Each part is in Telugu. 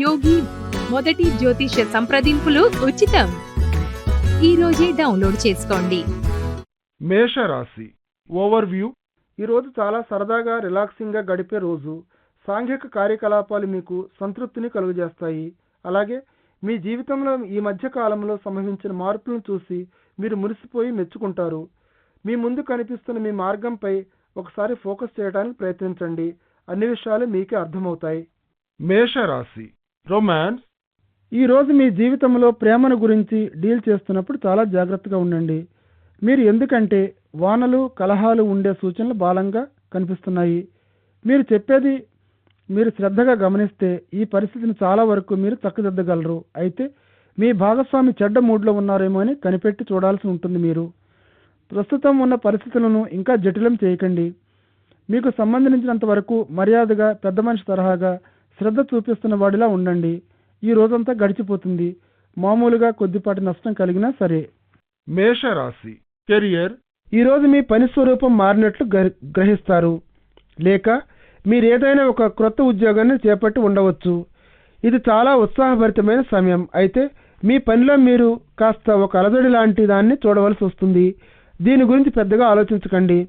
యోగి మొదటి జ్యోతిష సంప్రదింపులు ఉచితం. ఈ రోజే డౌన్లోడ్ చేసుకోండి. మేషరాశి ఓవర్వ్యూ. ఈరోజు చాలా సరదాగా రిలాక్సింగ్గా గడిపే రోజు. సాంఘిక కార్యకలాపాలు మీకు సంతృప్తిని కలుగజేస్తాయి. అలాగే మీ జీవితంలో ఈ మధ్య కాలంలో సంభవించిన మార్పులను చూసి మీరు మురిసిపోయి మెచ్చుకుంటారు. మీ ముందు కనిపిస్తున్న మీ మార్గంపై ఒకసారి ఫోకస్ చేయడానికి ప్రయత్నించండి. అన్ని విషయాలు మీకే అర్థమవుతాయి. మేషరాశి రొమాన్స్ ఈరోజు మీ జీవితంలో ప్రేమను గురించి డీల్ చేస్తున్నప్పుడు చాలా జాగ్రత్తగా ఉండండి. మీరు ఎందుకంటే వానలు కలహాలు ఉండే సూచనలు బలంగా కనిపిస్తున్నాయి. మీరు చెప్పేది మీరు శ్రద్ధగా గమనిస్తే ఈ పరిస్థితిని చాలా వరకు మీరు చక్కదిద్దగలరు. అయితే మీ భాగస్వామి చెడ్డ మూడ్లో ఉన్నారేమో అని కనిపెట్టి చూడాల్సి ఉంటుంది మీరు. ప్రస్తుతం ఉన్న పరిస్థితులను ఇంకా జటిలం చేయకండి. మీకు సంబంధించినంత వరకు మర్యాదగా పెద్ద మనిషి తరహాగా శ్రద్ధ చూపిస్తున్న వాడిలా ఉండండి. ఈ రోజంతా గడిచిపోతుంది. మామూలుగా కొద్దిపాటి నష్టం కలిగినా సరే. మేషరాశి. కెరియర్. ఈరోజు మీ పని స్వరూపం మారినట్లు గ్ర- గ్రహిస్తారు. లేక మీరు ఏదైనా ఒక క్రొత్త ఉద్యోగాన్ని చేపట్టి ఉండవచ్చు. ఇది చాలా ఉత్సాహభరితమైన సమయం. అయితే మీ పనిలో మీరు కాస్త ఒక అలజడి లాంటి దాన్ని చూడవలసి వస్తుంది. దీని గురించి పెద్దగా ఆలోచించకండి.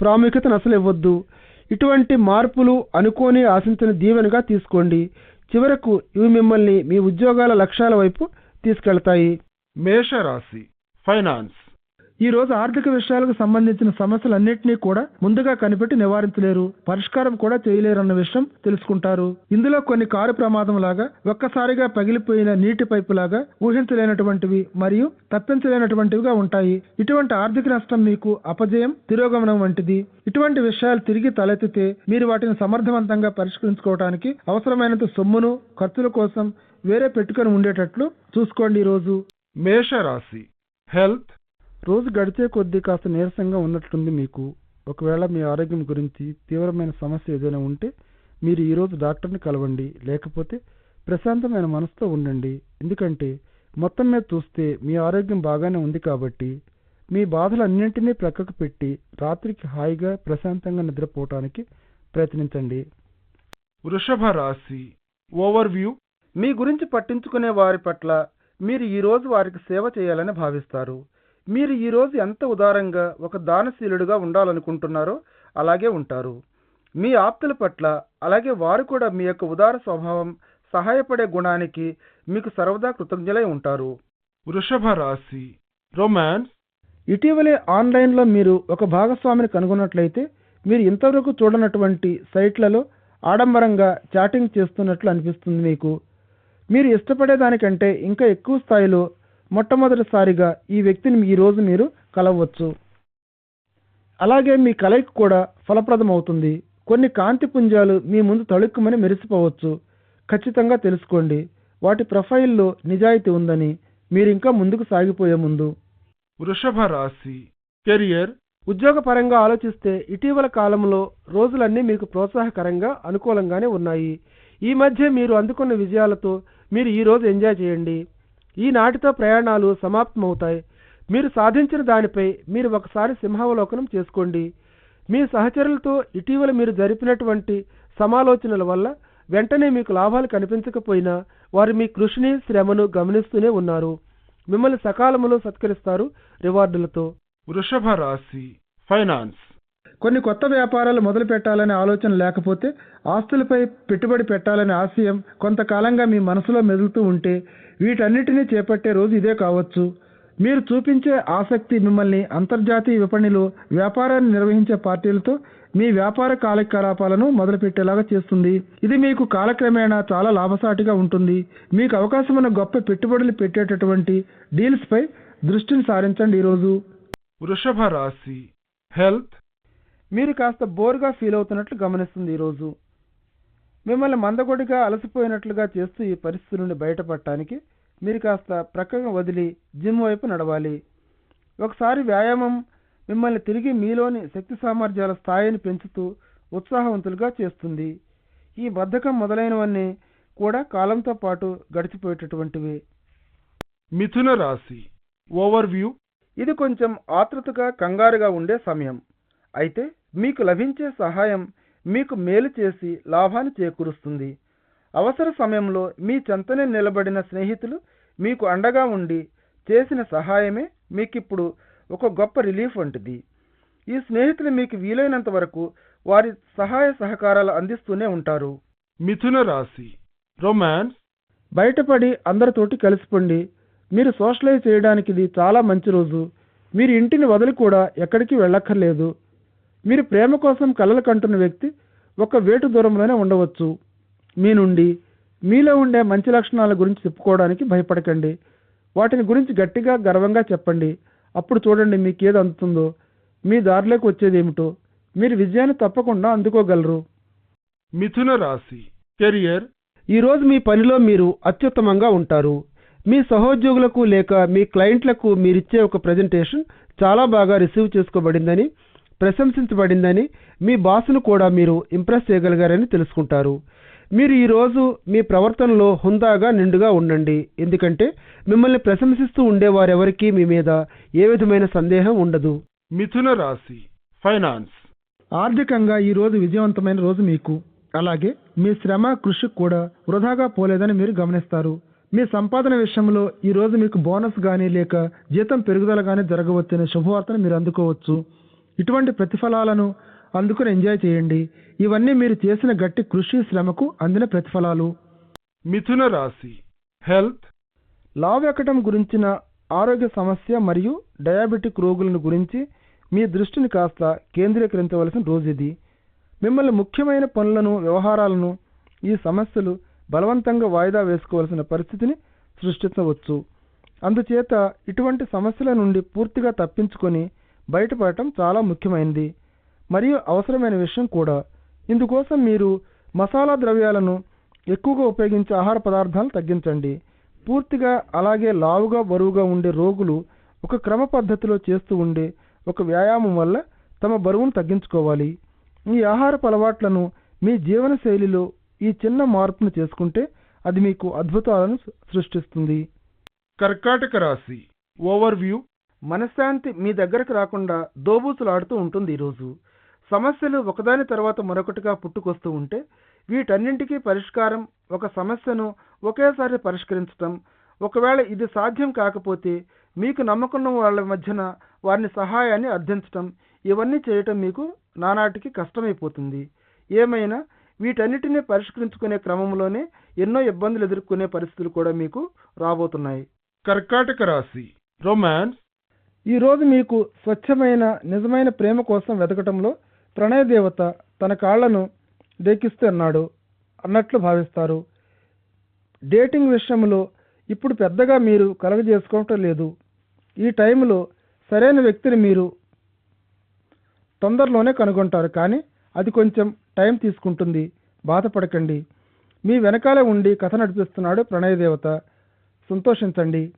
ప్రాముఖ్యతను అసలు ఇవ్వద్దు. ఇటువంటి మార్పులు అనుకోని ఆశించిన దీవెనగా తీసుకోండి. చివరకు ఇవి మిమ్మల్ని మీ ఉద్యోగాల లక్ష్యాల వైపు తీసుకెళ్తాయి. మేషరాశి ఫైనాన్స్. ఈ రోజు ఆర్థిక విషయాలకు సంబంధించిన సమస్యలన్నింటినీ కూడా ముందుగా కనిపెట్టి నివారించలేరు. పరిష్కారం కూడా చేయలేరన్న విషయం తెలుసుకుంటారు. ఇందులో కొన్ని కారు ప్రమాదం లాగా ఒక్కసారిగా పగిలిపోయిన నీటి పైపు లాగా ఊహించలేనటువంటివి మరియు తప్పించలేనటువంటివిగా ఉంటాయి. ఇటువంటి ఆర్థిక నష్టం మీకు అపజయం తిరోగమనం వంటిది. ఇటువంటి విషయాలు తిరిగి తలెత్తితే మీరు వాటిని సమర్థవంతంగా పరిష్కరించుకోవడానికి అవసరమైనంత సొమ్మును ఖర్చుల కోసం వేరే పెట్టుకొని ఉండేటట్లు చూసుకోండి ఈ రోజు మేషరాశి. హెల్త్ రోజు గడిచే కొద్దీ కాస్త నీరసంగా ఉన్నట్లుంది మీకు. ఒకవేళ మీ ఆరోగ్యం గురించి తీవ్రమైన సమస్య ఏదైనా ఉంటే మీరు ఈరోజు డాక్టర్ని కలవండి. లేకపోతే ప్రశాంతమైన మనసుతో ఉండండి. ఎందుకంటే మొత్తం మీద చూస్తే మీ ఆరోగ్యం బాగానే ఉంది కాబట్టి మీ బాధలన్నింటినీ ప్రక్కకు పెట్టి రాత్రికి హాయిగా ప్రశాంతంగా నిద్రపోవటానికి ప్రయత్నించండి. వృషభ రాశి. ఓవర్వ్యూ మీ గురించి పట్టించుకునే వారి పట్ల మీరు ఈరోజు వారికి సేవ చేయాలని భావిస్తారు. మీరు ఈ రోజు ఎంత ఉదారంగా ఒక దానశీలుడుగా ఉండాలనుకుంటున్నారో అలాగే ఉంటారు. మీ ఆప్తుల పట్ల అలాగే వారు కూడా మీ యొక్క ఉదార స్వభావం సహాయపడే గుణానికి మీకు సర్వదా కృతజ్ఞులై ఉంటారు. వృషభ రాశి రొమాన్స్ ఇటీవలే ఆన్లైన్లో మీరు ఒక భాగస్వామిని కనుగొన్నట్లయితే మీరు ఇంతవరకు చూడనటువంటి సైట్లలో ఆడంబరంగా చాటింగ్ చేస్తున్నట్లు అనిపిస్తుంది మీకు. మీరు ఇష్టపడే దానికంటే ఇంకా ఎక్కువ స్థాయిలో మొట్టమొదటిసారిగా ఈ వ్యక్తిని ఈరోజు మీరు కలవచ్చు. అలాగే మీ కలయిక కూడా ఫలప్రదమవుతుంది. కొన్ని కాంతి పుంజాలు మీ ముందు తళుక్కుమని మెరిసిపోవచ్చు. ఖచ్చితంగా తెలుసుకోండి. వాటి ప్రొఫైల్లో నిజాయితీ ఉందని మీరు ఇంకా ముందుకు సాగిపోయే ముందు. వృషభ రాశి. కెరియర్ ఉద్యోగపరంగా ఆలోచిస్తే ఇటీవల కాలంలో రోజులన్నీ మీకు ప్రోత్సాహకరంగా అనుకూలంగానే ఉన్నాయి. ఈ మధ్య మీరు అందుకున్న విజయాలతో మీరు ఈరోజు ఎంజాయ్ చేయండి. ఈ నాటితో ప్రయాణాలు సమాప్తమవుతాయి. మీరు సాధించిన దానిపై మీరు ఒకసారి సింహావలోకనం చేసుకోండి. మీ సహచరులతో ఇటీవల మీరు జరిపినటువంటి సమాలోచనల వల్ల వెంటనే మీకు లాభాలు కనిపించకపోయినా వారు మీ కృషిని శ్రమను గమనిస్తూనే ఉన్నారు. మిమ్మల్ని సకాలంలో సత్కరిస్తారు రివార్డులతో. వృషభ రాశి ఫైనాన్స్. కొన్ని కొత్త వ్యాపారాలు మొదలు పెట్టాలనే ఆలోచన లేకపోతే ఆస్తులపై పెట్టుబడి పెట్టాలనే ఆశయం కొంతకాలంగా మీ మనసులో మెదులుతూ ఉంటే వీటన్నిటినీ చేపట్టే రోజు ఇదే కావచ్చు. మీరు చూపించే ఆసక్తి మిమ్మల్ని అంతర్జాతీయ విపణిలో వ్యాపారాన్ని నిర్వహించే పార్టీలతో మీ వ్యాపార కార్యకలాపాలను మొదలుపెట్టేలాగా చేస్తుంది. ఇది మీకు కాలక్రమేణా చాలా లాభసాటిగా ఉంటుంది. మీకు అవకాశమైన గొప్ప పెట్టుబడులు పెట్టేటటువంటి డీల్స్పై దృష్టిని సారించండి ఈరోజు. వృషభ రాశి హెల్త్. మీరు కాస్త బోర్గా ఫీల్ అవుతున్నట్లు గమనిస్తుంది ఈరోజు. మిమ్మల్ని మందకొడిగా అలసిపోయినట్లుగా చేస్తూ ఈ పరిస్థితి నుండి బయటపడటానికి మీరు కాస్త ప్రక్కగా వదిలి జిమ్ వైపు నడవాలి. ఒకసారి వ్యాయామం మిమ్మల్ని తిరిగి మీలోని శక్తి సామర్థ్యాల స్థాయిని పెంచుతూ ఉత్సాహవంతులుగా చేస్తుంది. ఈ బద్ధకం మొదలైనవన్నీ కూడా కాలంతో పాటు గడిచిపోయేటటువంటివి. మిథున రాశి ఓవర్వ్యూ? ఇది కొంచెం ఆతృతగా కంగారుగా ఉండే సమయం. అయితే మీకు లభించే సహాయం మీకు మేలు చేసి లాభాన్ని చేకూరుస్తుంది. అవసర సమయంలో మీ చెంతనే నిలబడిన స్నేహితులు మీకు అండగా ఉండి చేసిన సహాయమే మీకిప్పుడు ఒక గొప్ప రిలీఫ్ వంటిది. ఈ స్నేహితులు మీకు వీలైనంత వరకు వారి సహాయ సహకారాలు అందిస్తూనే ఉంటారు. మిథున రాశి రొమాన్స్ బయటపడి అందరితోటి కలిసిపోండి. మీరు సోషలైజ్ చేయడానికి ఇది చాలా మంచి రోజు. మీరు ఇంటిని వదిలి కూడా ఎక్కడికి వెళ్ళక్కర్లేదు. మీరు ప్రేమ కోసం కలలు కంటున్న వ్యక్తి ఒక వేటు దూరంలోనే ఉండవచ్చు. మీ నుండి మీలో ఉండే మంచి లక్షణాల గురించి చెప్పుకోవడానికి భయపడకండి. వాటిని గురించి గట్టిగా గర్వంగా చెప్పండి. అప్పుడు చూడండి మీకు ఏది అందుతుందో. మీ దారిలోకి వచ్చేది ఏమిటో. మీరు విజయాన్ని తప్పకుండా అందుకోగలరు. మిథున రాశి కెరియర్. ఈరోజు మీ పనిలో మీరు అత్యుత్తమంగా ఉంటారు. మీ సహోద్యోగులకు లేక మీ క్లయింట్లకు మీరిచ్చే ఒక ప్రజెంటేషన్ చాలా బాగా రిసీవ్ చేసుకోబడిందని ప్రశంసించబడిందని మీ బాసును కూడా మీరు ఇంప్రెస్ చేయగలిగారని తెలుసుకుంటారు. మీరు ఈరోజు మీ ప్రవర్తనలో హుందాగా నిండుగా ఉండండి. ఎందుకంటే మిమ్మల్ని ప్రశంసిస్తూ ఉండేవారెవరికీ మీ మీద ఏ విధమైన సందేహం ఉండదు. మిథున రాశి ఫైనాన్స్. ఆర్థికంగా ఈ రోజు విజయవంతమైన రోజు మీకు. అలాగే మీ శ్రమ కృషి కూడా వృధాగా పోలేదని మీరు గమనిస్తారు. మీ సంపాదన విషయంలో ఈ రోజు మీకు బోనస్ గానీ లేక జీతం పెరుగుదల గానీ జరగవచ్చనే శుభవార్తను మీరు అందుకోవచ్చు. ఇటువంటి ప్రతిఫలాలను అందుకుని ఎంజాయ్ చేయండి. ఇవన్నీ మీరు చేసిన గట్టి కృషి శ్రమకు అందిన ప్రతిఫలాలు. మిథున రాశి. హెల్త్. లావు ఎక్కడం గురించిన ఆరోగ్య సమస్య మరియు డయాబెటిక్ రోగులను గురించి మీ దృష్టిని కాస్త కేంద్రీకరించవలసిన రోజు ఇది మిమ్మల్ని ముఖ్యమైన పనులను వ్యవహారాలను ఈ సమస్యలు బలవంతంగా వాయిదా వేసుకోవాల్సిన పరిస్థితిని సృష్టించవచ్చు. అందుచేత ఇటువంటి సమస్యల నుండి పూర్తిగా తప్పించుకొని బయటపడటం చాలా ముఖ్యమైనది మరియు అవసరమైన విషయం కూడా. ఇందుకోసం మీరు మసాలా ద్రవ్యాలను ఎక్కువగా ఉపయోగించే ఆహార పదార్థాలను తగ్గించండి. పూర్తిగా అలాగే లావుగా బరువుగా ఉండే రోగులు ఒక క్రమ పద్ధతిలో చేస్తూ ఉండే ఒక వ్యాయామం వల్ల తమ బరువును తగ్గించుకోవాలి. ఈ ఆహారపు అలవాట్లను మీ జీవన శైలిలో ఈ చిన్న మార్పును చేసుకుంటే అది మీకు అద్భుతాలను సృష్టిస్తుంది. కర్కాటక రాశి. ఓవర్ వ్యూ మనశ్శాంతి మీ దగ్గరకు రాకుండా దోబూచులాడుతూ ఉంటుంది ఈరోజు. సమస్యలు ఒకదాని తర్వాత మరొకటిగా పుట్టుకొస్తూ ఉంటే వీటన్నింటికీ పరిష్కారం ఒక సమస్యను ఒకేసారి పరిష్కరించటం. ఒకవేళ ఇది సాధ్యం కాకపోతే మీకు నమ్మకున్న వాళ్ళ మధ్యన వారిని సహాయాన్ని అర్థించటం. ఇవన్నీ చేయటం మీకు నానాటికి కష్టమైపోతుంది. ఏమైనా వీటన్నిటిని పరిష్కరించుకునే క్రమంలోనే ఎన్నో ఇబ్బందులు ఎదుర్కొనే పరిస్థితులు కూడా మీకు రాబోతున్నాయి. కర్కాటక రాశి. రొమాన్స్ ఈరోజు మీకు స్వచ్ఛమైన నిజమైన ప్రేమ కోసం వెతకటంలో ప్రణయ దేవత తన కాళ్ళను దేకిస్తున్నాడు అన్నట్లు భావిస్తారు. డేటింగ్ విషయంలో ఇప్పుడు పెద్దగా మీరు కలగజేసుకోవటం లేదు. ఈ టైంలో సరైన వ్యక్తిని మీరు తొందరలోనే కనుగొంటారు కానీ అది కొంచెం టైం తీసుకుంటుంది. బాధపడకండి. మీ వెనకాలే ఉండి కథ నడిపిస్తున్నాడు ప్రణయ దేవత. సంతోషించండి.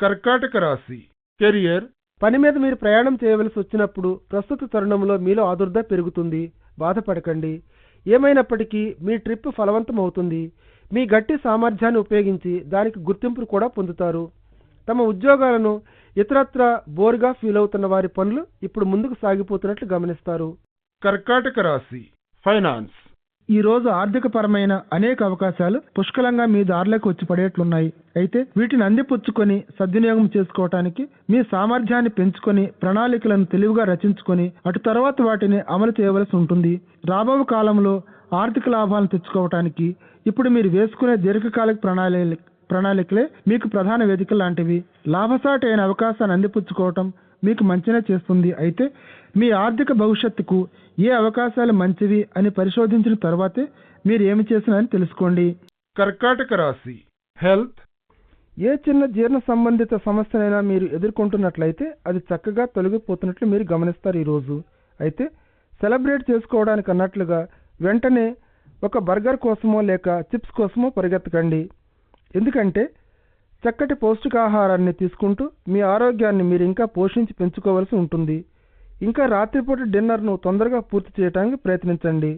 కర్కాటక రాశి. కెరియర్. పని మీద మీరు ప్రయాణం చేయవలసి వచ్చినప్పుడు ప్రస్తుత తరుణంలో మీలో ఆదుర్ద పెరుగుతుంది. బాధపడకండి. ఏమైనప్పటికీ మీ ట్రిప్ ఫలవంతం అవుతుంది మీ గట్టి సామర్థ్యాన్ని ఉపయోగించి దానికి గుర్తింపును కూడా పొందుతారు. తమ ఉద్యోగాలను ఇతరత్ర బోర్గా ఫీల్ అవుతున్న వారి పనులు ఇప్పుడు ముందుకు సాగిపోతున్నట్లు గమనిస్తారు. కర్కాటక రాశి. ఫైనాన్స్. ఈ రోజు ఆర్థిక పరమైన అనేక అవకాశాలు పుష్కలంగా మీ దారిలోకి వచ్చి పడేట్లున్నాయి. అయితే వీటిని అందిపుచ్చుకొని సద్వినియోగం చేసుకోవటానికి మీ సామర్థ్యాన్ని పెంచుకొని ప్రణాళికలను తెలివిగా రచించుకొని అటు తర్వాత వాటిని అమలు చేయవలసి ఉంటుంది. రాబో కాలంలో ఆర్థిక లాభాలను తెచ్చుకోవటానికి ఇప్పుడు మీరు వేసుకునే దీర్ఘకాలిక ప్రణాళిక ప్రణాళికలే మీకు ప్రధాన వేదిక లాంటివి. లాభసాటి అయిన అవకాశాన్ని అందిపుచ్చుకోవటం మీకు మంచినే చేస్తుంది. అయితే మీ ఆర్థిక భవిష్యత్తుకు ఏ అవకాశాలు మంచివి అని పరిశోధించిన తర్వాతే మీరు ఏమి చేసినా అని తెలుసుకోండి. కర్కాటక రాశి హెల్త్. ఏ చిన్న జీర్ణ సంబంధిత సమస్యనైనా మీరు ఎదుర్కొంటున్నట్లయితే అది చక్కగా తొలగిపోతున్నట్లు మీరు గమనిస్తారు ఈరోజు. అయితే సెలబ్రేట్ చేసుకోవడానికి అన్నట్లుగా వెంటనే ఒక బర్గర్ కోసమో లేక చిప్స్ కోసమో పరిగెత్తకండి. ఎందుకంటే చక్కటి పౌష్టికాహారాన్ని తీసుకుంటూ మీ ఆరోగ్యాన్ని మీరు ఇంకా పోషించి పెంచుకోవాల్సి ఉంటుంది. ఇంకా రాత్రిపూట డిన్నర్ను తొందరగా పూర్తి చేయడానికి ప్రయత్నించండి.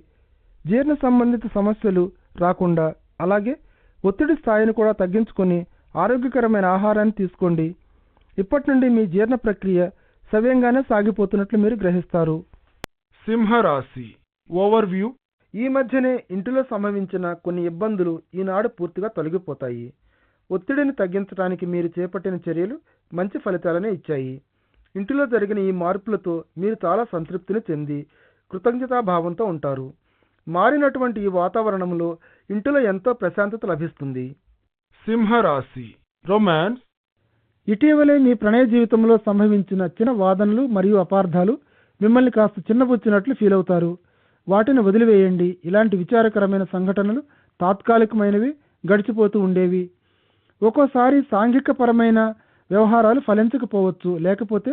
జీర్ణ సంబంధిత సమస్యలు రాకుండా అలాగే ఒత్తిడి స్థాయిని కూడా తగ్గించుకొని ఆరోగ్యకరమైన ఆహారాన్ని తీసుకోండి. ఇప్పటి నుండి మీ జీర్ణ ప్రక్రియ సవ్యంగానే సాగిపోతున్నట్లు మీరు గ్రహిస్తారు. సింహరాశి. ఓవర్ వ్యూ ఈ మధ్యనే ఇంటిలో సంభవించిన కొన్ని ఇబ్బందులు ఈనాడు పూర్తిగా తొలగిపోతాయి. ఒత్తిడిని తగ్గించడానికి మీరు చేపట్టిన చర్యలు మంచి ఫలితాలనే ఇచ్చాయి. ఇంటిలో జరిగిన ఈ మార్పులతో మీరు చాలా సంతృప్తిని చెంది కృతజ్ఞతాభావంతో ఉంటారు. మారినటువంటి ఈ వాతావరణంలో ఇంటిలో ఎంతో ప్రశాంతత లభిస్తుంది. సింహరాశి రొమాన్స్ ఇటీవలే మీ ప్రణయ జీవితంలో సంభవించిన చిన్న వాదనలు మరియు అపార్థాలు మిమ్మల్ని కాస్త చిన్నబుచ్చినట్లు ఫీల్ అవుతారు. వాటిని వదిలివేయండి. ఇలాంటి విచారకరమైన సంఘటనలు తాత్కాలికమైనవి గడిచిపోతూ ఉండేవి. ఒక్కోసారి సాంఘికపరమైన వ్యవహారాలు ఫలించకపోవచ్చు లేకపోతే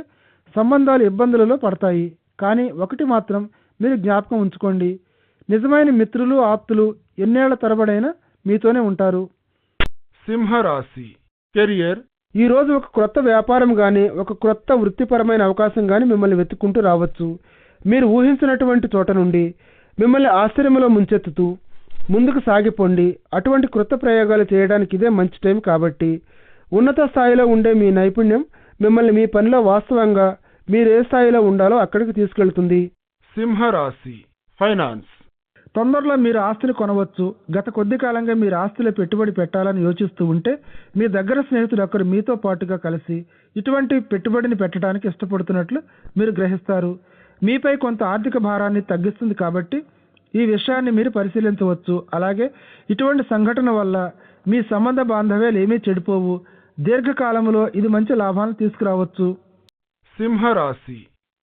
సంబంధాలు ఇబ్బందులలో పడతాయి. కానీ ఒకటి మాత్రం మీరు జ్ఞాపకం ఉంచుకోండి. నిజమైన మిత్రులు ఆప్తులు ఎన్నేళ్ళ తరబడైనా మీతోనే ఉంటారు. సింహరాశి కెరియర్. ఈ రోజు ఒక క్రొత్త వ్యాపారం గాని ఒక క్రొత్త వృత్తిపరమైన అవకాశం గాని మిమ్మల్ని వెతుక్కుంటూ రావచ్చు. మీరు ఊహించినటువంటి చోట నుండి మిమ్మల్ని ఆశ్చర్యంలో ముంచెత్తుతూ ముందుకు సాగిపోండి. అటువంటి క్రొత్త ప్రయోగాలు చేయడానికి ఇదే మంచి టైం కాబట్టి ఉన్నత స్థాయిలో ఉండే మీ నైపుణ్యం మిమ్మల్ని మీ పనిలో వాస్తవంగా మీరు ఏ స్థాయిలో ఉండాలో అక్కడికి తీసుకెళ్తుంది. సింహరాశి ఫైనాన్స్. తొందరలో మీరు ఆస్తులు కొనవచ్చు. గత కొద్ది కాలంగా మీరు ఆస్తులు పెట్టుబడి పెట్టాలని యోచిస్తూ ఉంటే మీ దగ్గర స్నేహితుడు ఒకరు మీతో పాటుగా కలిసి ఇటువంటి పెట్టుబడిని పెట్టడానికి ఇష్టపడుతున్నట్లు మీరు గ్రహిస్తారు. మీపై కొంత ఆర్థిక భారాన్ని తగ్గిస్తుంది కాబట్టి ఈ విషయాన్ని మీరు పరిశీలించవచ్చు. అలాగే ఇటువంటి సంఘటన వల్ల మీ సంబంధ బాంధవ్యాలు ఏమీ చెడిపోవు. దీర్ఘకాలంలో ఇది మంచి లాభాలను తీసుకురావచ్చు. సింహరాశి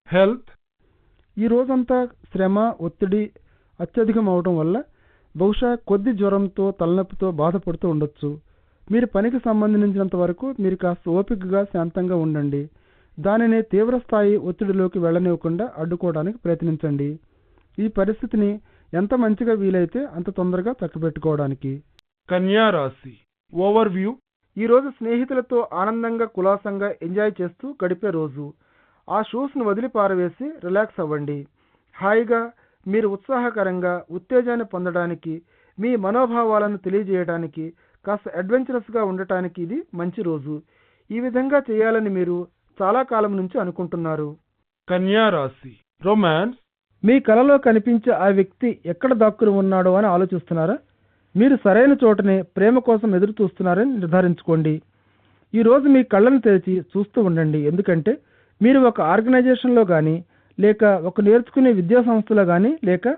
హెల్త్ ఈ రోజంతా శ్రమ ఒత్తిడి అత్యధికం అవడం వల్ల బహుశా కొద్ది జ్వరంతో తలనొప్పితో బాధపడుతూ ఉండొచ్చు. మీరు పనికి సంబంధించినంత వరకు మీరు కాస్త ఓపికగా శాంతంగా ఉండండి. దానిని తీవ్రస్థాయి ఒత్తిడిలోకి వెళ్ళనివ్వకుండా అడ్డుకోవడానికి ప్రయత్నించండి. ఈ పరిస్థితిని ఎంత మంచిగా వీలైతే అంత తొందరగా చక్కబెట్టుకోవడానికి కన్యా రాశి ఓవర్వ్యూ ఈ రోజు స్నేహితులతో ఆనందంగా కులాసంగా ఎంజాయ్ చేస్తూ గడిపే రోజు. ఆ షూస్ను వదిలి పారవేసి రిలాక్స్ అవ్వండి. హాయిగా మీరు ఉత్సాహకరంగా ఉత్తేజాన్ని పొందడానికి మీ మనోభావాలను తెలియజేయడానికి కాస్త అడ్వెంచరస్గా ఉండటానికి ఇది మంచి రోజు. ఈ విధంగా చేయాలని మీరు చాలా కాలం నుంచి అనుకుంటున్నారు. కన్యా రాశి. రొమాన్స్. మీ కలలో కనిపించే ఆ వ్యక్తి ఎక్కడ దాక్కుని ఉన్నాడో అని ఆలోచిస్తున్నారా? మీరు సరైన చోటనే ప్రేమ కోసం ఎదురు చూస్తున్నారని నిర్ధారించుకోండి. ఈ రోజు మీ కళ్ళను తెరిచి చూస్తూ ఉండండి. ఎందుకంటే మీరు ఒక ఆర్గనైజేషన్లో కానీ లేక ఒక నేర్చుకునే విద్యా సంస్థలో కానీ లేక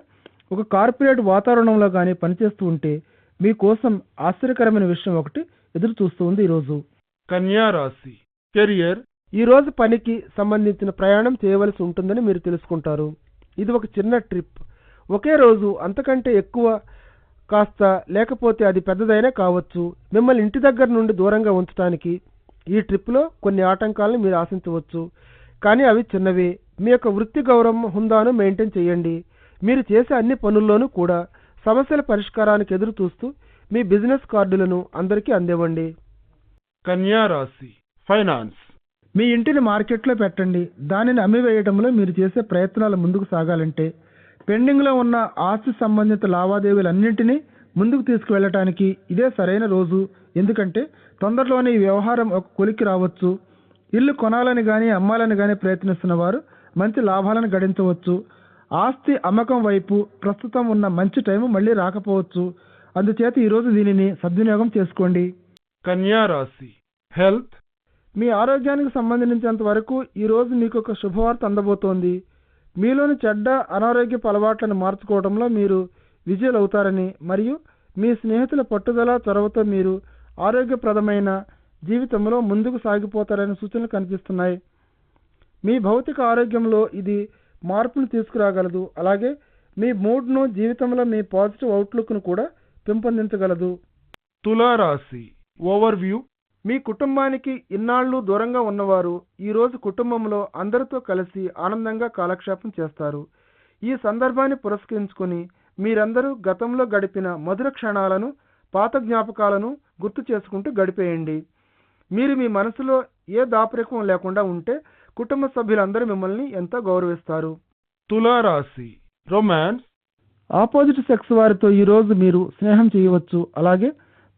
ఒక కార్పొరేట్ వాతావరణంలో కానీ పనిచేస్తూ ఉంటే మీకోసం ఆశ్చర్యకరమైన విషయం ఒకటి ఎదురు చూస్తూ ఉంది ఈరోజు. కన్యా రాశి. కెరియర్. ఈ రోజు పనికి సంబంధించిన ప్రయాణం చేయవలసి ఉంటుందని మీరు తెలుసుకుంటారు. ఇది ఒక చిన్న ట్రిప్. ఒకే రోజు అంతకంటే ఎక్కువ కాస్త లేకపోతే అది పెద్దదైనా కావచ్చు. మిమ్మల్ని ఇంటి దగ్గర నుండి దూరంగా ఉంచడానికి ఈ ట్రిప్లో కొన్ని ఆటంకాలను మీరు ఆశించవచ్చు. కానీ అవి చిన్నవే. మీ యొక్క వృత్తి గౌరవం హుందాను మెయింటైన్ చేయండి. మీరు చేసే అన్ని పనుల్లోనూ కూడా సమస్యల పరిష్కారానికి ఎదురు చూస్తూ మీ బిజినెస్ కార్డులను అందరికీ అందివ్వండి. కన్యా రాశి ఫైనాన్స్. మీ ఇంటిని మార్కెట్లో పెట్టండి. దానిని అమ్మివేయడంలో మీరు చేసే ప్రయత్నాలు ముందుకు సాగాలంటే పెండింగ్లో ఉన్న ఆస్తి సంబంధిత లావాదేవీలన్నింటినీ ముందుకు తీసుకువెళ్ళటానికి ఇదే సరైన రోజు. ఎందుకంటే తొందరలోనే ఈ వ్యవహారం ఒక కొలిక్కి రావచ్చు. ఇల్లు కొనాలని కానీ అమ్మాలని కానీ ప్రయత్నిస్తున్న వారు మంచి లాభాలను గడించవచ్చు. ఆస్తి అమ్మకం వైపు ప్రస్తుతం ఉన్న మంచి టైం మళ్ళీ రాకపోవచ్చు. అందుచేత ఈరోజు దీనిని సద్వినియోగం చేసుకోండి. కన్యా రాశి హెల్త్. మీ ఆరోగ్యానికి సంబంధించినంత వరకు ఈ రోజు మీకు ఒక శుభవార్త అందబోతోంది. మీలోని చెడ్డ అనారోగ్యపు అలవాట్లను మార్చుకోవడంలో మీరు విజయులవుతారని మరియు మీ స్నేహితుల పట్టుదల చొరవతో మీరు ఆరోగ్యప్రదమైన జీవితంలో ముందుకు సాగిపోతారనే సూచనలు కనిపిస్తున్నాయి. మీ భౌతిక ఆరోగ్యంలో ఇది మార్పును తీసుకురాగలదు. అలాగే మీ మూడ్ను జీవితంలో మీ పాజిటివ్ అవుట్లుక్ను కూడా పెంపొందించగలదు. తులా రాశి ఓవర్వ్యూ. మీ కుటుంబానికి ఇన్నాళ్ళు దూరంగా ఉన్నవారు ఈ రోజు కుటుంబంలో అందరితో కలిసి ఆనందంగా కాలక్షేపం చేస్తారు. ఈ సందర్భాన్ని పురస్కరించుకొని మీరందరూ గతంలో గడిపిన మధుర క్షణాలను పాత జ్ఞాపకాలను గుర్తు చేసుకుంటూ గడిపేయండి. మీరు మీ మనసులో ఏ దాపరికం లేకుండా ఉంటే కుటుంబ సభ్యులందరూ మిమ్మల్ని ఎంతో గౌరవిస్తారు. తులా రాశి రొమాన్స్ ఆపోజిట్ సెక్స్ వారితో ఈ రోజు మీరు స్నేహం చేయవచ్చు. అలాగే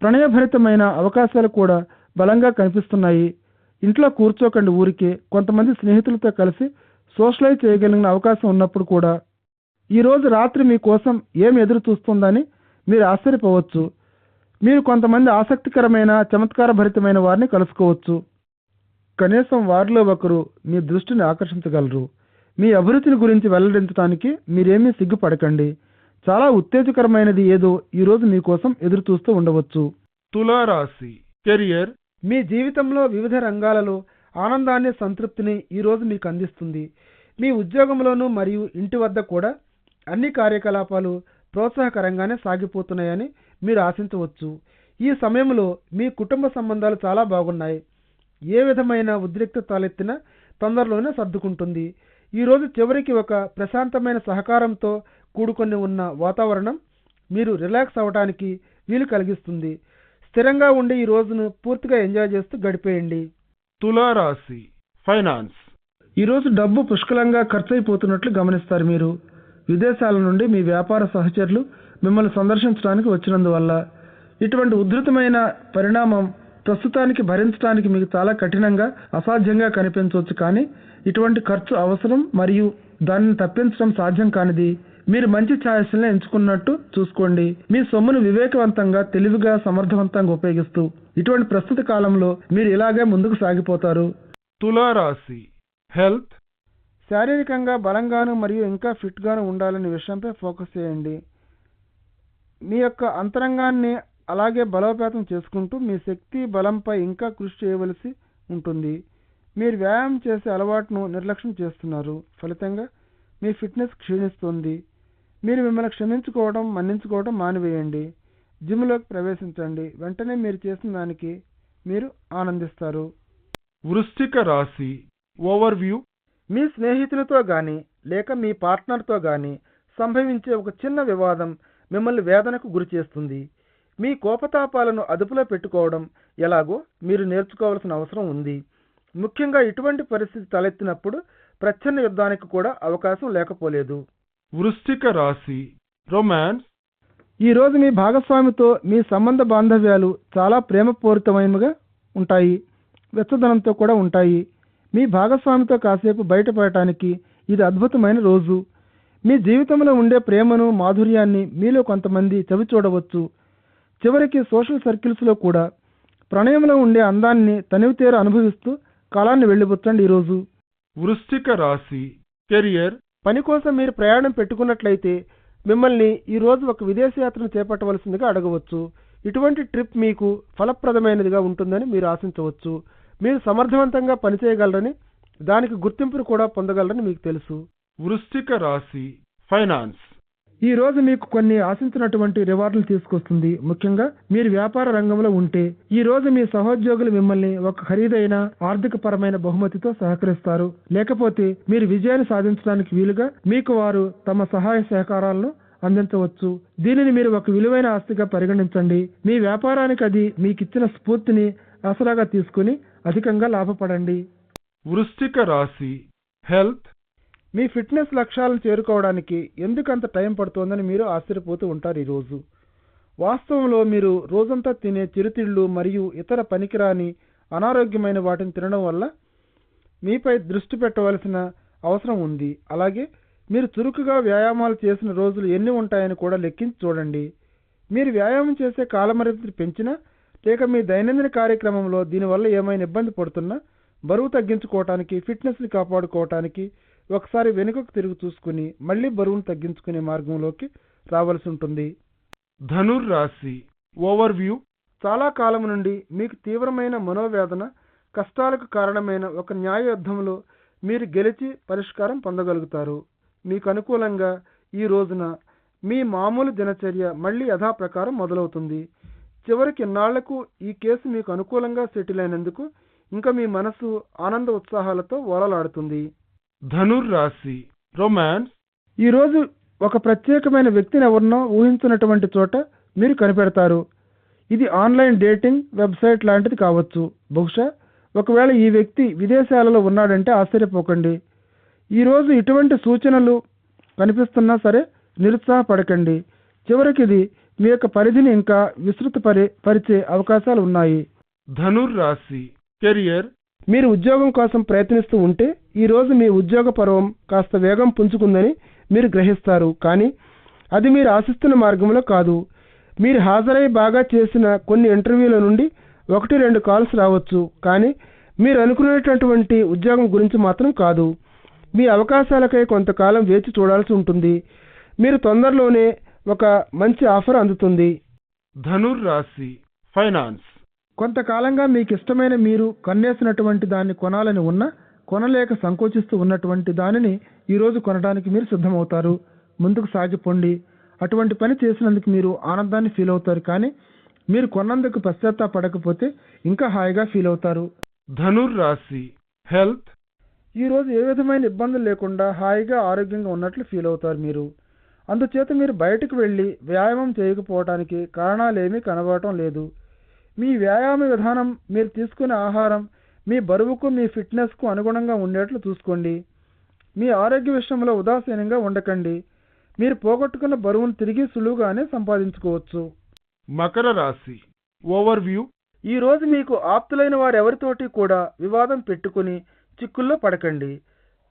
ప్రణయభరితమైన అవకాశాలు కూడా బలంగా కనిపిస్తున్నాయి. ఇంట్లో కూర్చోకండి ఊరికే. కొంతమంది స్నేహితులతో కలిసి సోషలైజ్ చేయగలిగిన అవకాశం ఉన్నప్పుడు కూడా. ఈరోజు రాత్రి మీకోసం ఏం ఎదురు చూస్తుందని మీరు ఆశ్చర్యపోవచ్చు. మీరు కొంతమంది ఆసక్తికరమైన చమత్కారభరితమైన వారిని కలుసుకోవచ్చు. కనీసం వారిలో ఒకరు మీ దృష్టిని ఆకర్షించగలరు. మీ అభిరుచిని గురించి వెల్లడించడానికి మీరేమీ సిగ్గుపడకండి. చాలా ఉత్తేజకరమైనది ఏదో ఈ రోజు మీకోసం ఎదురు చూస్తూ ఉండవచ్చు. తులారాశి కెరియర్ మీ జీవితంలో వివిధ రంగాలలో ఆనందాన్ని సంతృప్తిని ఈరోజు మీకు అందిస్తుంది. మీ ఉద్యోగంలోనూ మరియు ఇంటి వద్ద కూడా అన్ని కార్యకలాపాలు ప్రోత్సాహకరంగానే సాగిపోతున్నాయని మీరు ఆశించవచ్చు. ఈ సమయంలో మీ కుటుంబ సంబంధాలు చాలా బాగున్నాయి. ఏ విధమైన ఉద్రిక్త తలెత్తినా తొందరలోనే సర్దుకుంటుంది. ఈ రోజు చివరికి ఒక ప్రశాంతమైన సహకారంతో కూడుకొని ఉన్న వాతావరణం మీరు రిలాక్స్ అవ్వడానికి వీలు కలిగిస్తుంది. స్థిరంగా ఉండే ఈ రోజును పూర్తిగా ఎంజాయ్ చేస్తూ గడిపేయండి. తులారాశి ఫైనాన్స్. ఈ రోజు డబ్బు పుష్కలంగా ఖర్చు అయిపోతున్నట్లు గమనిస్తారు మీరు. విదేశాల నుండి మీ వ్యాపార సహచరులు మిమ్మల్ని సందర్శించడానికి వచ్చినందువల్ల ఇటువంటి ఉధృతమైన పరిణామం ప్రస్తుతానికి భరించడానికి మీకు చాలా కఠినంగా అసాధ్యంగా కనిపించవచ్చు కానీ ఇటువంటి ఖర్చు అవసరం మరియు దానిని తప్పించడం సాధ్యం కానిది. మీరు మంచి ఛాయిస్ని ఎంచుకున్నట్టు చూసుకోండి. మీ సొమ్మును వివేకవంతంగా తెలివిగా సమర్థవంతంగా ఉపయోగిస్తూ ఇటువంటి ప్రస్తుత కాలంలో మీరు ఇలాగే ముందుకు సాగిపోతారు. తులారాశి. హెల్త్. శారీరకంగా బలంగాను మరియు ఇంకా ఫిట్గాను ఉండాలనే విషయంపై ఫోకస్ చేయండి. మీ యొక్క అంతరంగాన్ని అలాగే బలోపేతం చేసుకుంటూ మీ శక్తి బలంపై ఇంకా కృషి చేయవలసి ఉంటుంది. మీరు వ్యాయామం చేసే అలవాటును నిర్లక్ష్యం చేస్తున్నారు. ఫలితంగా మీ ఫిట్నెస్ క్షీణిస్తుంది. మీరు మిమ్మల్ని క్షమించుకోవడం మన్నించుకోవడం మానివేయండి. జిమ్లోకి ప్రవేశించండి. వెంటనే మీరు చేసిన దానికి మీరు ఆనందిస్తారు. వృశ్చిక రాశి ఓవర్వ్యూ. మీ స్నేహితులతో గాని లేక మీ పార్ట్నర్తో గాని సంభవించే ఒక చిన్న వివాదం మిమ్మల్ని వేదనకు గురి చేస్తుంది. మీ కోపతాపాలను అదుపులో పెట్టుకోవడం ఎలాగో మీరు నేర్చుకోవాల్సిన అవసరం ఉంది. ముఖ్యంగా ఇటువంటి పరిస్థితి తలెత్తినప్పుడు ప్రచ్ఛన్న యుద్ధానికి కూడా అవకాశం లేకపోలేదు. వృశ్చిక రాశి రొమాన్స్ ఈ రోజు మీ భాగస్వామితో మీ సంబంధ బాంధవ్యాలు చాలా ప్రేమపూరితమైనవిగా ఉంటాయి వెచ్చదనంతో కూడా ఉంటాయి. మీ భాగస్వామితో కాసేపు బయటపడటానికి ఇది అద్భుతమైన రోజు. మీ జీవితంలో ఉండే ప్రేమను మాధుర్యాన్ని మీలో కొంతమంది చవి చూడవచ్చు. చివరికి సోషల్ సర్కిల్స్లో కూడా ప్రణయంలో ఉండే అందాన్ని తనివితేర అనుభవిస్తూ కాలాన్ని వెళ్ళిపుచ్చండి ఈరోజు వృశ్చిక రాశి కెరియర్ పని కోసం మీరు ప్రయాణం పెట్టుకున్నట్లయితే మిమ్మల్ని ఈరోజు ఒక విదేశయాత్రను చేపట్టవలసిందిగా అడగవచ్చు. ఇటువంటి ట్రిప్ మీకు ఫలప్రదమైనదిగా ఉంటుందని మీరు ఆశించవచ్చు. మీరు సమర్థవంతంగా పనిచేయగలరని దానికి గుర్తింపును కూడా పొందగలరని మీకు తెలుసు. వృశ్చిక రాశి ఫైనాన్స్. ఈ రోజు మీకు కొన్ని ఆశించినటువంటి రివార్డులు తీసుకొస్తుంది. ముఖ్యంగా మీరు వ్యాపార రంగంలో ఉంటే ఈ రోజు మీ సహోద్యోగులు మిమ్మల్ని ఒక ఖరీదైన ఆర్థిక పరమైన బహుమతితో సహకరిస్తారు. లేకపోతే మీరు విజయాన్ని సాధించడానికి వీలుగా మీకు వారు తమ సహాయ సహకారాలను అందించవచ్చు. దీనిని మీరు ఒక విలువైన ఆస్తిగా పరిగణించండి. మీ వ్యాపారానికి అది మీకిచ్చిన స్ఫూర్తిని ఆసరాగా తీసుకుని అధికంగా లాభపడండి. వృశ్చిక రాశి హెల్త్ మీ ఫిట్నెస్ లక్ష్యాలను చేరుకోవడానికి ఎందుకంత టైం పడుతోందని మీరు ఆశ్చర్యపోతూ ఉంటారు ఈరోజు. వాస్తవంలో మీరు రోజంతా తినే చిరుతిళ్ళు మరియు ఇతర పనికిరాని అనారోగ్యమైన వాటిని తినడం వల్ల మీపై దృష్టి పెట్టవలసిన అవసరం ఉంది. అలాగే మీరు చురుకుగా వ్యాయామాలు చేసిన రోజులు ఎన్ని ఉంటాయని కూడా లెక్కించి చూడండి. మీరు వ్యాయామం చేసే కాలమరిధిని పెంచినా లేక మీ దైనందిన కార్యక్రమంలో దీనివల్ల ఏమైనా ఇబ్బంది పడుతున్నా బరువు తగ్గించుకోవటానికి ఫిట్నెస్ని కాపాడుకోవటానికి ఒకసారి వెనుకకు తిరిగి చూసుకుని మళ్ళీ బరువును తగ్గించుకునే మార్గంలోకి రావాల్సి ఉంటుంది. ధనుర్ రాశి. ఓవర్వ్యూ చాలా కాలం నుండి మీకు తీవ్రమైన మనోవేదన కష్టాలకు కారణమైన ఒక న్యాయ యుద్ధంలో మీరు గెలిచి పరిష్కారం పొందగలుగుతారు. మీకు అనుకూలంగా ఈ రోజున మీ మామూలు దినచర్య మళ్ళీ యథాప్రకారం మొదలవుతుంది. చివరికి నాళ్ళకు ఈ కేసు మీకు అనుకూలంగా సెటిల్ అయినందుకు ఇంకా మీ మనసు ఆనంద ఉత్సాహాలతో ఓలలాడుతుంది ధనుర్ రాశి రొమాన్స్ ఈ రోజు ఒక ప్రత్యేకమైన వ్యక్తిని ఎవరినో ఊహించినటువంటి చోట మీరు కనిపెడతారు. ఇది ఆన్లైన్ డేటింగ్ వెబ్సైట్ లాంటిది కావచ్చు. బహుశా ఒకవేళ ఈ వ్యక్తి విదేశాలలో ఉన్నాడంటే ఆశ్చర్యపోకండి. ఈ రోజు ఇటువంటి సూచనలు కనిపిస్తున్నా సరే నిరుత్సాహపడకండి. చివరికి ఇది మీ యొక్క పరిధిని ఇంకా విస్తృత పరి పరిచే అవకాశాలు ఉన్నాయి. ధనుర్ రాశి కెరియర్ మీరు ఉద్యోగం కోసం ప్రయత్నిస్తూ ఉంటే ఈరోజు మీ ఉద్యోగ పర్వం కాస్త వేగం పుంజుకుందని మీరు గ్రహిస్తారు. కానీ అది మీరు ఆశిస్తున్న మార్గంలో కాదు. మీరు హాజరై బాగా చేసిన కొన్ని ఇంటర్వ్యూల నుండి ఒకటి రెండు కాల్స్ రావచ్చు. కానీ మీరు అనుకునేటటువంటి ఉద్యోగం గురించి మాత్రం కాదు. మీ అవకాశాలకై కొంతకాలం వేచి చూడాల్సి ఉంటుంది. మీరు తొందరలోనే ఒక మంచి ఆఫర్ అందుతుంది. ధనుర్ రాశి ఫైనాన్స్. కొంతకాలంగా మీకు ఇష్టమైన మీరు కన్నేసినటువంటి దాన్ని కొనాలని ఉన్నా కొనలేక సంకోచిస్తూ ఉన్నటువంటి దానిని ఈరోజు కొనడానికి మీరు సిద్ధమవుతారు. ముందుకు సాగిపోండి. అటువంటి పని చేసినందుకు మీరు ఆనందాన్ని ఫీల్ అవుతారు కానీ మీరు కొన్నందుకు పశ్చాత్తాపడకపోతే ఇంకా హాయిగా ఫీల్ అవుతారు ధనుర్ రాశి హెల్త్. ఈ రోజు ఏ విధమైన ఇబ్బందులు లేకుండా హాయిగా ఆరోగ్యంగా ఉన్నట్లు ఫీల్ అవుతారు మీరు. అందుచేత మీరు బయటకు వెళ్ళి వ్యాయామం చేయకపోవడానికి కారణాలేమీ కనబడటం లేదు. మీ వ్యాయామ విధానం మీరు తీసుకునే ఆహారం మీ బరువుకు మీ ఫిట్నెస్కు అనుగుణంగా ఉండేట్లు చూసుకోండి. మీ ఆరోగ్య విషయంలో ఉదాసీనంగా ఉండకండి. మీరు పోగొట్టుకున్న బరువును తిరిగి సులువుగానే సంపాదించుకోవచ్చు. మకర రాశి. ఓవర్వ్యూ. ఈ రోజు మీకు ఆప్తులైన వారెవరితోటి కూడా వివాదం పెట్టుకుని చిక్కుల్లో పడకండి.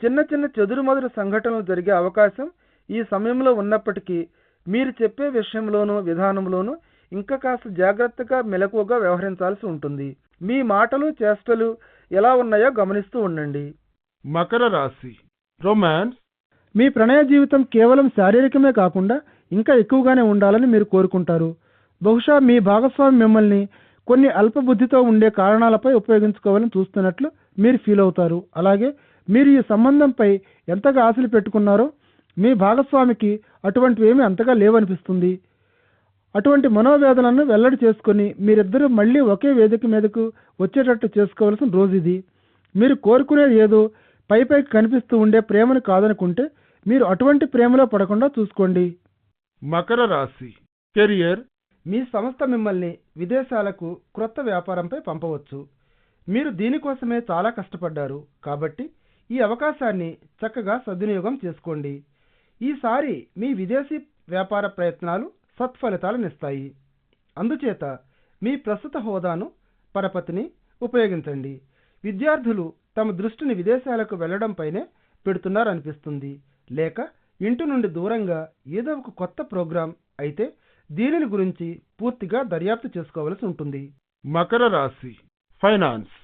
చిన్న చిన్న చెదురుమదురు సంఘటనలు జరిగే అవకాశం ఈ సమయంలో ఉన్నప్పటికీ మీరు చెప్పే విషయంలోనూ విధానంలోనూ ఇంకా కాస్త జాగ్రత్తగా మెలకువగా వ్యవహరించాల్సి ఉంటుంది. మీ మాటలు చేష్టలు ఎలా ఉన్నాయో గమనిస్తూ ఉండండి. మకర రాశి. రొమాన్స్ మీ ప్రణయ జీవితం కేవలం శారీరకమే కాకుండా ఇంకా ఎక్కువగానే ఉండాలని మీరు కోరుకుంటారు. బహుశా మీ భాగస్వామి మిమ్మల్ని కొన్ని అల్పబుద్ధితో ఉండే కారణాలపై ఉపయోగించుకోవాలని చూస్తున్నట్లు మీరు ఫీల్ అవుతారు. అలాగే మీరు ఈ సంబంధంపై ఎంతగా ఆశలు పెట్టుకున్నారో మీ భాగస్వామికి అటువంటివి ఏమీ అంతగా లేవనిపిస్తుంది. అటువంటి మనోవేదనలను వెల్లడి చేసుకుని మీరిద్దరూ మళ్ళీ ఒకే వేదిక మీదకు వచ్చేటట్టు చేసుకోవాల్సిన రోజు ఇది. మీరు కోరుకునేది ఏదో పై పైకి కనిపిస్తూ ఉండే ప్రేమను కాదనుకుంటే మీరు అటువంటి ప్రేమలో పడకుండా చూసుకోండి. మకర రాశి. కెరియర్. మీ సంస్థ మిమ్మల్ని విదేశాలకు క్రొత్త వ్యాపారంపై పంపవచ్చు. మీరు దీనికోసమే చాలా కష్టపడ్డారు. కాబట్టి ఈ అవకాశాన్ని చక్కగా సద్వినియోగం చేసుకోండి. ఈసారి మీ విదేశీ వ్యాపార ప్రయత్నాలు సత్ఫలితాలనిస్తాయి. అందుచేత మీ ప్రస్తుత హోదాను పరపతిని ఉపయోగించండి. విద్యార్థులు తమ దృష్టిని విదేశాలకు వెళ్ళడంపైనే పెడుతున్నారనిపిస్తుంది. లేక ఇంటి నుండి దూరంగా ఏదో ఒక కొత్త ప్రోగ్రాం అయితే దీనిని గురించి పూర్తిగా దర్యాప్తు చేసుకోవలసి ఉంటుంది. మకర రాశి ఫైనాన్స్.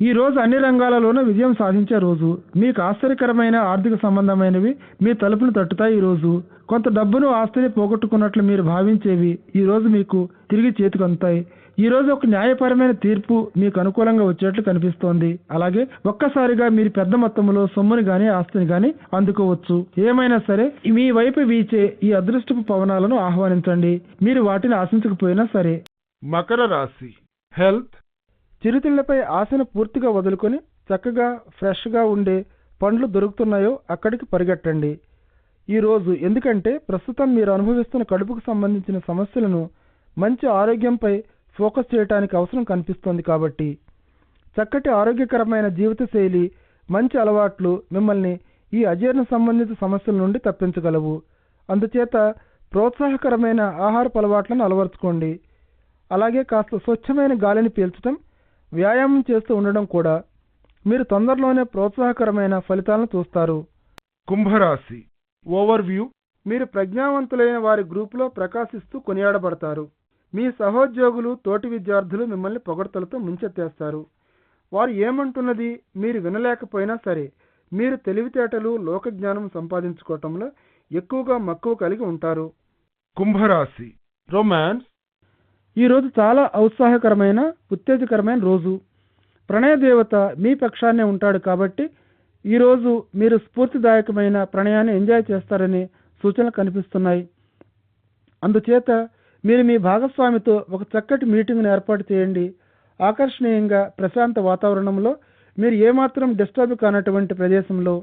ఈ రోజు అన్ని రంగాలలోనూ విజయం సాధించే రోజు. మీకు ఆశ్చర్యకరమైన ఆర్థిక సంబంధమైనవి మీ తలుపును తట్టుతాయి ఈ రోజు. కొంత డబ్బును ఆస్తిని పోగొట్టుకున్నట్లు మీరు భావించేవి ఈ రోజు మీకు తిరిగి చేతికి అందుతాయి. ఈ రోజు ఒక న్యాయపరమైన తీర్పు మీకు అనుకూలంగా వచ్చేట్లు కనిపిస్తోంది. అలాగే ఒక్కసారిగా మీరు పెద్ద మొత్తంలో సొమ్ముని గాని ఆస్తిని గాని అందుకోవచ్చు. ఏమైనా సరే మీ వైపు వీచే ఈ అదృష్టపు పవనాలను ఆహ్వానించండి. మీరు వాటిని ఆశించకపోయినా సరే. మకర రాశి. హెల్త్ చిరుతిళ్ళపై ఆశను పూర్తిగా వదులుకొని చక్కగా ఫ్రెష్గా ఉండే పండ్లు దొరుకుతున్నాయో అక్కడికి పరిగెట్టండి. ఈ రోజు ఎందుకంటే ప్రస్తుతం మీరు అనుభవిస్తున్న కడుపుకు సంబంధించిన సమస్యలను మంచి ఆరోగ్యంపై ఫోకస్ చేయడానికి అవసరం కనిపిస్తోంది కాబట్టి. చక్కటి ఆరోగ్యకరమైన జీవితశైలి మంచి అలవాట్లు మిమ్మల్ని ఈ అజీర్ణ సంబంధిత సమస్యల నుండి తప్పించగలవు. అందుచేత ప్రోత్సాహకరమైన ఆహారపు అలవాట్లను అలవర్చుకోండి. అలాగే కాస్త స్వచ్ఛమైన గాలిని పీల్చడం వ్యాయామం చేస్తూ ఉండడం కూడా మీరు తొందరలోనే ప్రోత్సాహకరమైన ఫలితాలను చూస్తారు. కుంభరాశి. ఓవర్వ్యూ మీరు ప్రజ్ఞావంతులైన వారి గ్రూపులో ప్రకాశిస్తూ కొనియాడబడతారు. మీ సహోద్యోగులు తోటి విద్యార్థులు మిమ్మల్ని పొగడ్తలతో ముంచెత్తేస్తారు. వారు ఏమంటున్నది మీరు వినలేకపోయినా సరే మీరు తెలివితేటలు లోకజ్ఞానం సంపాదించుకోవటంలో ఎక్కువగా మక్కువ కలిగి ఉంటారు. కుంభరాశి. రొమాన్స్ ఈ రోజు చాలా ఔత్సాహకరమైన ఉత్తేజకరమైన రోజు. ప్రణయ దేవత మీ పక్షాన్నే ఉంటాడు కాబట్టి ఈ రోజు మీరు స్ఫూర్తిదాయకమైన ప్రణయాన్ని ఎంజాయ్ చేస్తారనే సూచనలు కనిపిస్తున్నాయి. అందుచేత మీరు మీ భాగస్వామితో ఒక చక్కటి మీటింగ్ను ఏర్పాటు చేయండి. ఆకర్షణీయంగా ప్రశాంత వాతావరణంలో మీరు ఏమాత్రం డిస్టర్బ్ కానటువంటి ప్రదేశంలో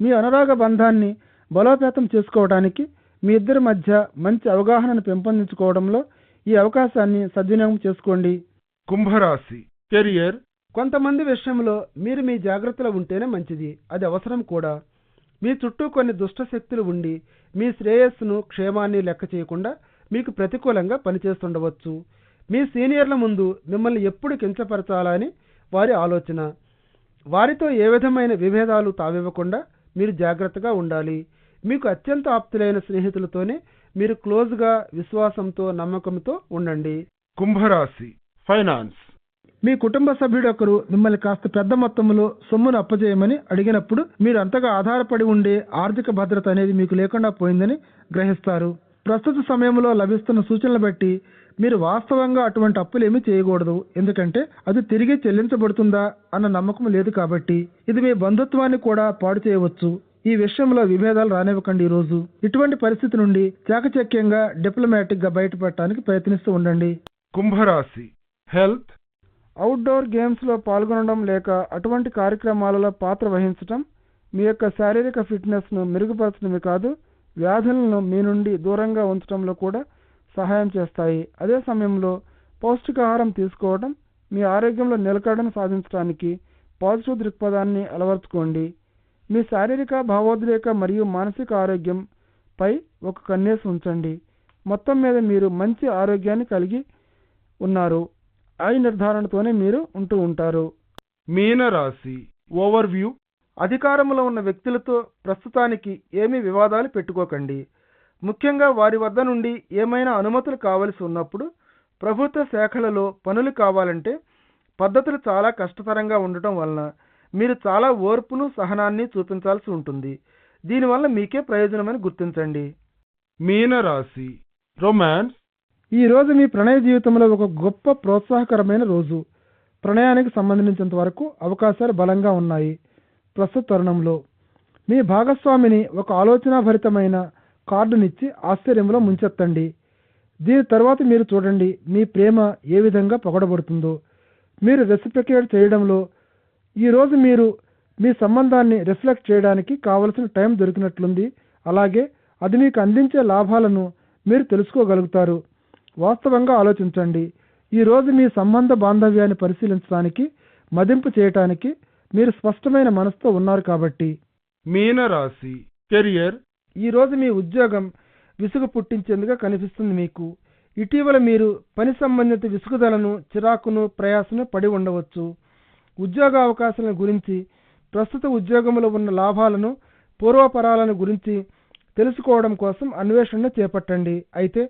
మీ అనురాగ బంధాన్ని బలోపేతం చేసుకోవడానికి మీ ఇద్దరి మధ్య మంచి అవగాహనను పెంపొందించుకోవడంలో ఈ అవకాశాన్ని సద్వినియోగం చేసుకోండి. కుంభరాశి. కెరియర్. కొంతమంది విషయంలో మీరు మీ జాగ్రత్తలో ఉంటేనే మంచిది. అది అవసరం కూడా. మీ చుట్టూ కొన్ని దుష్ట శక్తులు ఉండి మీ శ్రేయస్సును క్షేమాన్ని లెక్క చేయకుండా మీకు ప్రతికూలంగా పనిచేస్తుండవచ్చు. మీ సీనియర్ల ముందు మిమ్మల్ని ఎప్పుడు కించపరచాలని వారి ఆలోచన. వారితో ఏ విధమైన విభేదాలు తావివ్వకుండా మీరు జాగ్రత్తగా ఉండాలి. మీకు అత్యంత ఆప్తులైన స్నేహితులతోనే మీరు క్లోజ్గా విశ్వాసంతో నమ్మకంతో ఉండండి. కుంభరాశి ఫైనాన్స్. మీ కుటుంబ సభ్యుడు ఒకరు మిమ్మల్ని కాస్త పెద్ద మొత్తంలో సొమ్మును అప్పజేయమని అడిగినప్పుడు మీరు అంతగా ఆధారపడి ఉండే ఆర్థిక భద్రత అనేది మీకు లేకుండా పోయిందని గ్రహిస్తారు. ప్రస్తుత సమయంలో లభిస్తున్న సూచనలు బట్టి మీరు వాస్తవంగా అటువంటి అప్పులేమీ చేయకూడదు. ఎందుకంటే అది తిరిగి చెల్లించబడుతుందా అన్న నమ్మకం లేదు కాబట్టి ఇది మీ బంధుత్వాన్ని కూడా పాడు చేయవచ్చు. ఈ విషయంలో విభేదాలు రానివ్వకండి ఈ రోజు ఇటువంటి పరిస్థితి నుండి చాకచక్యంగా డిప్లొమాటిక్గా బయటపడటానికి ప్రయత్నిస్తూ ఉండండి. కుంభరాశి. హెల్త్. అవుట్డోర్ గేమ్స్లో పాల్గొనడం లేక అటువంటి కార్యక్రమాలలో పాత్ర వహించటం మీ యొక్క శారీరక ఫిట్నెస్ను మెరుగుపరచడమే కాదు వ్యాధులను మీ నుండి దూరంగా ఉంచడంలో కూడా సహాయం చేస్తాయి. అదే సమయంలో పౌష్టికాహారం తీసుకోవడం మీ ఆరోగ్యంలో నిలకడను సాధించడానికి పాజిటివ్ దృక్పథాన్ని అలవర్చుకోండి. మీ శారీరక భావోద్రేక మరియు మానసిక ఆరోగ్యం పై ఒక కన్నేసి ఉంచండి. మొత్తం మీద మీరు మంచి ఆరోగ్యాన్ని కలిగి ఉన్నారు. ఆ నిర్ధారణతోనే మీరు ఉంటూ ఉంటారు. మీనరాశి ఓవర్వ్యూ. అధికారంలో ఉన్న వ్యక్తులతో ప్రస్తుతానికి ఏమీ వివాదాలు పెట్టుకోకండి. ముఖ్యంగా వారి వద్ద నుండి ఏమైనా అనుమతులు కావలసి ఉన్నప్పుడు ప్రభుత్వ శాఖలలో పనులు కావాలంటే పద్ధతులు చాలా కష్టతరంగా ఉండటం వలన మీరు చాలా ఓర్పును సహనాన్ని చూపించాల్సి ఉంటుంది. దీనివల్ల మీకే ప్రయోజనమని గుర్తించండి. మీనరాశి రొమాన్స్ ఈ రోజు మీ ప్రణయ జీవితంలో ఒక గొప్ప ప్రోత్సాహకరమైన రోజు. ప్రణయానికి సంబంధించినంత వరకు అవకాశాలు బలంగా ఉన్నాయి. ప్రస్తుత తరుణంలో మీ భాగస్వామిని ఒక ఆలోచనాభరితమైన కార్డునిచ్చి ఆశ్చర్యంలో ముంచెత్తండి. దీని తర్వాత మీరు చూడండి మీ ప్రేమ ఏ విధంగా పొగడబడుతుందో. మీరు రెసిప్రికేట్ చేయడంలో ఈ రోజు మీరు మీ సంబంధాన్ని రిఫ్లెక్ట్ చేయడానికి కావలసిన టైం దొరికినట్లుంది. అలాగే అది మీకు అందించే లాభాలను మీరు తెలుసుకోగలుగుతారు. వాస్తవంగా ఆలోచించండి. ఈ రోజు మీ సంబంధ బాంధవ్యాన్ని పరిశీలించడానికి మదింపు చేయటానికి మీరు స్పష్టమైన మనసుతో ఉన్నారు కాబట్టి. మీనరాశి కెరియర్. ఈ రోజు మీ ఉద్యోగం విసుగు పుట్టించేందుగా కనిపిస్తుంది మీకు. ఇటీవల మీరు పని సంబంధిత విసుగుదలను చిరాకును ప్రయాసను పడి ఉండవచ్చు. ఉద్యోగ అవకాశాల గురించి ప్రస్తుత ఉద్యోగంలో ఉన్న లాభాలను పూర్వపరాలను గురించి తెలుసుకోవడం కోసం అన్వేషణను చేపట్టండి. అయితే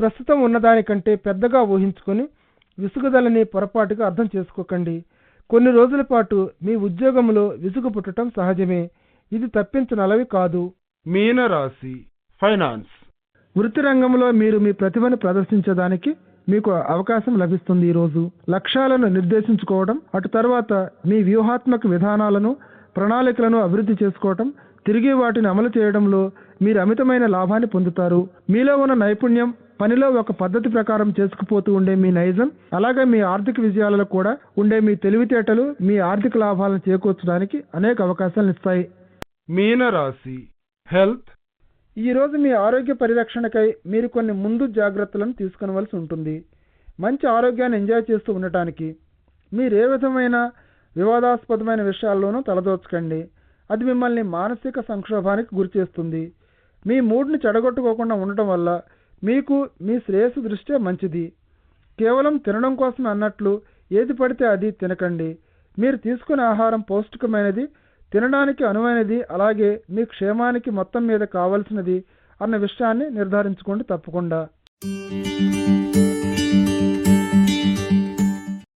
ప్రస్తుతం ఉన్నదానికంటే పెద్దగా ఊహించుకొని విసుగుదలని పొరపాటుగా అర్థం చేసుకోకండి. కొన్ని రోజుల పాటు మీ ఉద్యోగంలో విసుగు పుట్టడం సహజమే. ఇది తప్పించనలవి కాదు. మీనరాశి ఫైనాన్స్ వృత్తి రంగంలో మీరు మీ ప్రతిభను ప్రదర్శించడానికి మీకు అవకాశం లభిస్తుంది ఈరోజు. లక్ష్యాలను నిర్దేశించుకోవడం అటు తర్వాత మీ వ్యూహాత్మక విధానాలను ప్రణాళికలను అభివృద్ధి చేసుకోవటం తిరిగి వాటిని అమలు చేయడంలో మీరు అమితమైన లాభాన్ని పొందుతారు. మీలో ఉన్న నైపుణ్యం పనిలో ఒక పద్ధతి ప్రకారం చేసుకుపోతూ ఉండే మీ నైజం అలాగే మీ ఆర్థిక విజయాలలో కూడా ఉండే మీ తెలివితేటలు మీ ఆర్థిక లాభాలను చేకూర్చడానికి అనేక అవకాశాలను ఇస్తాయి. మీనరాశి హెల్త్ ఈరోజు మీ ఆరోగ్య పరిరక్షణకై మీరు కొన్ని ముందు జాగ్రత్తలను తీసుకునవలసి ఉంటుంది. మంచి ఆరోగ్యాన్ని ఎంజాయ్ చేస్తూ ఉండటానికి మీరు ఏ విధమైన వివాదాస్పదమైన విషయాల్లోనూ తలదోచకండి. అది మిమ్మల్ని మానసిక సంక్షోభానికి గురిచేస్తుంది మీ మూడ్ని చెడగొట్టుకోకుండా ఉండటం వల్ల మీకు మీ శ్రేయస్సు దృష్ట్యా మంచిది. కేవలం తినడం కోసం అన్నట్లు ఏది పడితే అది తినకండి. మీరు తీసుకునే ఆహారం పౌష్టికమైనది తినడానికి అనువైనది అలాగే మీ క్షేమానికి మొత్తం మీద కావలసినది అన్న విషయాన్ని నిర్ధారించుకోండి తప్పకుండా.